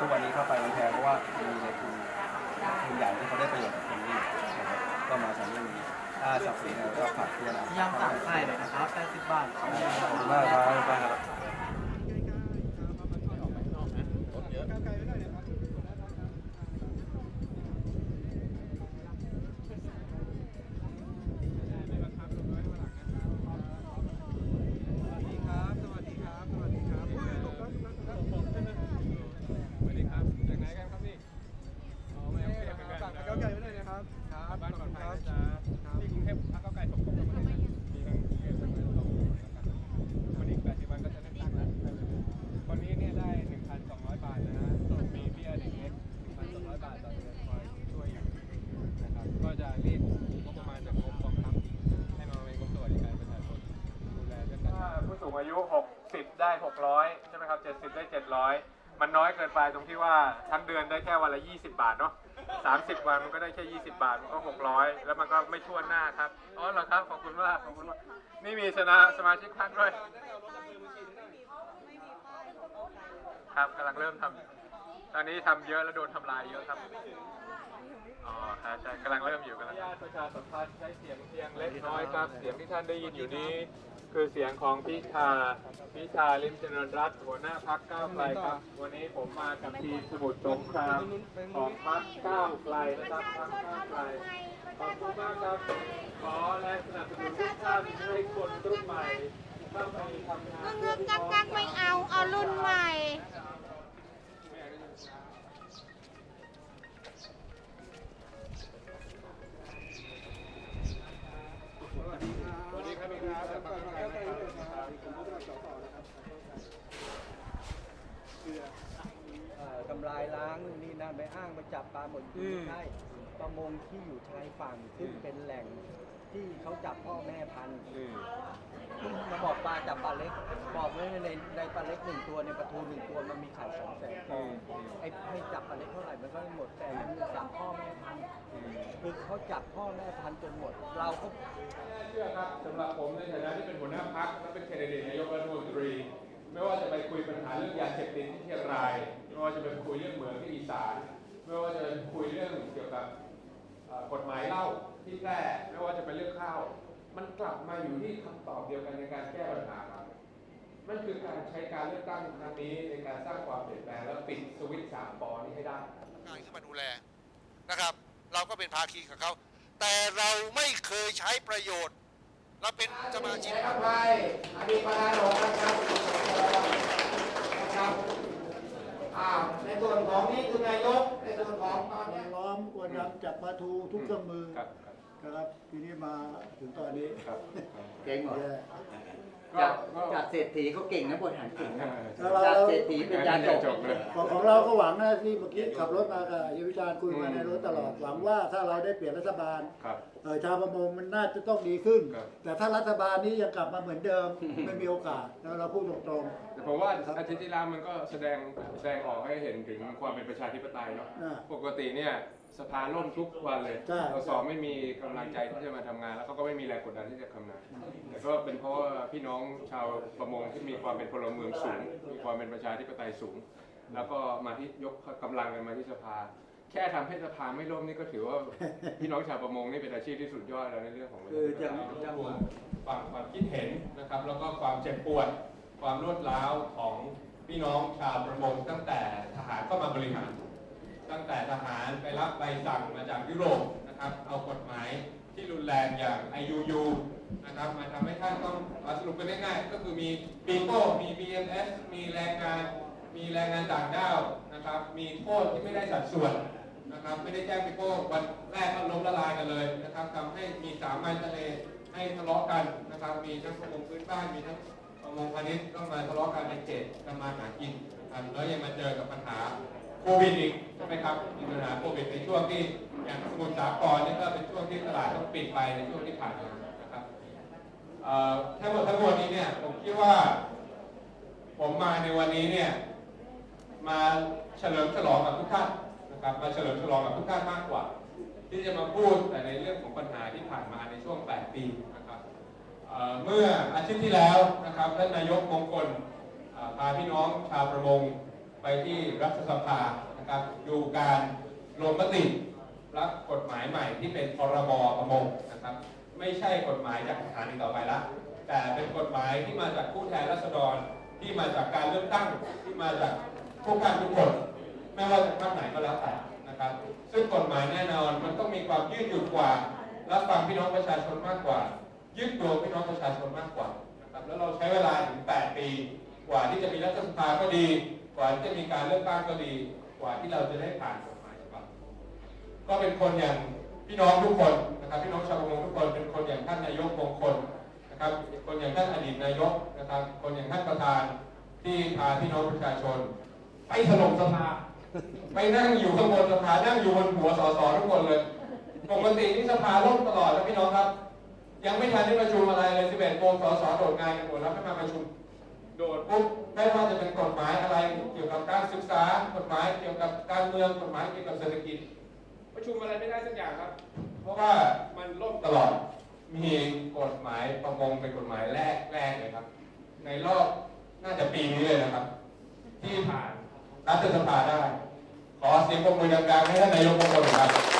ทุกวันนี้ค่าไฟมันแพงเพราะว่ามีในทุนทุนใหญ่ที่เขาได้ประโยชน์จากตรงนี้นะครับก็มาจากเรื่องนี้ถ้าสับสนเราก็ฝากเพื่อนนะยำสามไข่เลยนะครับ80บาท ขอบคุณมากครับขอบคุณครับ สวัสดีครับ จากไหนกันครับพี่อ๋อไม่เอาเปรียบกัน ฝากก้าวไกลไว้ด้วยนะครับ ครับบ้านปลอดภัยนะจ๊ะที่กรุงเทพพักเก้าวไกลสมทบกันมาเลยมีทั้งกรุงเทพทั้งนั้นสองนะครับวันอีก80วันก็จะเลือกตั้งแล้ววันนี้เนี่ยได้ 1,200 บาทนะฮะมีเบี้ยเด็กเล็ก1,200 บาทต่อเดือนคอยช่วยอยู่นะครับ ก็จะรีบงบประมาณจากงบกองทัพให้มาเป็นงบสวัสดิการประชาชนดูแลเรื่องการผู้สูงอายุ 60 ได้600ใช่ไหมครับ70ได้700มันน้อยเกินไปตรงที่ว่าทั้งเดือนได้แค่วันละ20บาทเนาะ30วันมันก็ได้แค่20บาทมันก็600แล้วมันก็ไม่ทั่วหน้าครับอ๋อเหรอครับขอบคุณมากขอบคุณมากนี่มีชนะสมาชิกท่านด้วยครับกำลังเริ่มทำตอนนี้ทำเยอะแล้วโดนทำลายเยอะครับอ๋อใช่กำลังเริ่มอยู่กำลังประชาสัมพันธ์ใช้เสียงเพียงเล็กน้อยครับ เสียงที่ท่านได้ยินอยู่นี้ คือเสียงของพิธาพิธาลิมเจริญรัตน์หัวหน้าพักก้าวไกลครับ วันนี้ผมมากับทีมสมุทรสงครามของพักก้าวไกลนะครับพักก้าวไกลขอบคุณมากครับขอและสนับสนุนทุกท่านให้คนรุ่นใหม่เข้าไปทำงานเงือกงักงักไม่เอาเอารุ่นใหม่ ทำลายล้างนู่นนี่นั่นไปอ้างไปจับปลาหมดอืม ใช่ประมงที่อยู่ชายฝั่งซึ่งเป็นแหล่งที่เขาจับพ่อแม่พันธุ์อืม มาบอกปลาจับปลาเล็ก บอกเลยในในปลาเล็กหนึ่งตัวในปลาทูหนึ่งตัวมันมีไข่สองแสนฟองไอ้ให้จับปลาเล็กเท่าไหร่มันก็ไม่หมดแต่มันจับพ่อแม่พันธุ์ คือเขาจับพ่อแม่พันธุ์จนหมด เราก็ เชื่อครับสำหรับผมในฐานะที่เป็นหัวหน้าพักและเป็นแคนดิเดตนายกรัฐมนตรี ไม่ว่าจะไปคุยปัญหาเรื่องยาเสพติดที่เชียงราย ไม่ว่าจะไปคุยเรื่องเหมืองที่อีสาน ไม่ว่าจะไปคุยเรื่องเกี่ยวกับเอ่อกฎหมายเหล้าที่แพร่ไม่ว่าจะเป็นเรื่องข้าว มันกลับมาอยู่ที่คำตอบเดียวกันในการแก้ปัญหาครับนั่นคือการใช้การเลือกตั้งครั้งนี้ในการสร้างความเปลี่ยนแปลงและปิดสวิตช์สามปอนี้ให้ได้การขึ้นมาดูแลนะครับ เราก็เป็นภาคีกับเขาแต่เราไม่เคยใช้ประโยชน์ เราเป็นสมาชิกครับไปอดีตประธานหลวงนะครับนะครับอ่าในส่วน ของนี่คือนายกในส่วนของตอนเนี้ยล้อมอวนดำจับปลาทูทุกเครื่องมือครับ นะครับ ทีนี้มาถึงตอนนี้ครับ เก่งเหรอแย่ จากจากเศรษฐีเขาเก่งนะบริหารเก่งนะแล้วจากเราเศรษฐีเป็นยาจบของของเราก็หวังนะที่เมื่อกี้ขับรถมากับเยวิชาญคุยมาในรถตลอดหวังว่าถ้าเราได้เปลี่ยนรัฐบาลครับเอ่อชาวประมงมันน่าจะต้องดีขึ้นครับแต่ถ้ารัฐบาลนี้ยังกลับมาเหมือนเดิมไม่มีโอกาสแล้วเราพูดตรงแต่ผมว่าอาทิตย์ที่แล้วมันก็แสดงแสดงออกให้เห็นถึงความเป็นประชาธิปไตยเนาะอ่าปกติเนี่ย สภาล่มทุกวันเลยใช่ สสไม่มีกำลังใจที่จะมาทำงาน แล้วเขาก็ไม่มีแรงกดดันที่จะทำงาน แต่ก็เป็นเพราะว่าพี่น้องชาวประมงที่มีความเป็นพลเมืองสูง มีความเป็นประชาธิปไตยสูง แล้วก็มาที่ยกกำลังกันมาที่สภา แค่ทำให้สภาไม่ล่มนี่ก็ถือว่า พี่น้องชาวประมงนี่เป็นอาชีพที่สุดยอดแล้วในเรื่องของประชาคือธิปไตจะยจะฟังความคิดเห็นนะครับ แล้วก็ความเจ็บปวด ความรวดร้าวของพี่น้องชาวประมงตั้งแต่ทหารเข้ามาบริหาร ตั้งแต่ทหารไปรับใบสั่งมาจากยุโรปนะครับเอากฎหมายที่รุนแรงอย่าง IUU นะครับมาทำให้ท่านต้องสรุปกันง่ายๆก็คือมีปีโป้มี BMS มีแรงงาน มีแรงงานต่างด้าวนะครับมีโทษที่ไม่ได้สัดส่วนนะครับไม่ได้แจ้งปีโป้วันแรกก็ล้มละลายกันเลยนะครับทำให้มีสามไมล์ทะเลให้ทะเลาะกันนะครับมีทั้งประมงพื้นบ้านมีทั้งประมงพาณิชย์ต้องมาทะเลาะกันในเขตทำมาหากินนะครับแล้วยังมาเจอกับปัญหา โควิดอีกใช่ไหมครับมีปัญหาโควิดในช่วงที่อย่างสมุทรสาครนี่ก็เป็นช่วงที่ตลาดต้องปิดไปในช่วงที่ผ่านมานะครับทั้งหมดทั้งมวลนี้เนี่ยผมคิดว่า ผมมาในวันนี้เนี่ยมาเฉลิมฉลองกับทุกท่านนะครับมาเฉลิมฉลองกับทุกท่านมากกว่า ที่จะมาพูดแต่ในเรื่องของปัญหาที่ผ่านมาในช่วง 8 ปีนะครับเเมื่ออาทิตย์ที่แล้วนะครับท่านนายกมงคลพาพี่น้องชาวประมง ไปที่รัฐสภานะครับดูการลงมติรับกฎหมายใหม่ที่เป็นพรบประมงนะครับ ไม่ใช่กฎหมายจากทหารอีกต่อไปละแต่เป็นกฎหมายที่มาจากผู้แทนราษฎรที่มาจากการเลือกตั้งที่มาจากผู้การทุกคนไม่ว่าจะภาคไหนก็แล้วแต่นะครับ ซึ่งกฎหมายแน่นอนมันต้องมีความยืดหยุ่นกว่ารับฟังพี่น้องประชาชนมากกว่ายืดตัวพี่น้องประชาชนมากกว่านะครับแล้วเราใช้เวลาถึง 8 ปี กว่าที่จะมีรัฐสภาก็ดี กว่าที่จะมีการเลือกตั้งก็ดี กว่าที่เราจะได้ผ่านกฎหมายฉบับก็เป็นคนอย่างพี่น้องทุกคนนะครับ พี่น้องชาวประมงทุกคนเป็นคนอย่างท่านนายกมงคลนะครับ คนอย่างท่านอดีตนายกนะครับ คนอย่างท่านประธานที่พาพี่น้องประชาชน ไปถล่มสภาไปนั่งอยู่ข้างบนสภานั่งอยู่บนหัวสสทุกคนเลยปกตินี่สภาล่มตลอดนะพี่น้องครับ ยังไม่ทันได้ประชุมอะไรเลย11โมงสสโดดงานกันหมดแล้วไม่มาประชุม โดดปุ๊บไม่ว่าจะเป็นกฎหมายอะไรเกี่ยวกับการศึกษากฎหมายเกี่ยวกับการเมืองกฎหมายเกี่ยวกับเศรษฐกิจ ประชุมอะไรไม่ได้สักอย่างครับ เพราะว่ามันล่มตลอดมีกฎหมายประมงเป็นกฎหมายแรกแรกเลยครับ ในรอบน่าจะปีนี้เลยนะครับ ที่ผ่านรัฐสภาได้ ขอเสียงปรบมือดังๆให้ท่านนายกมงคลหน่อยครับ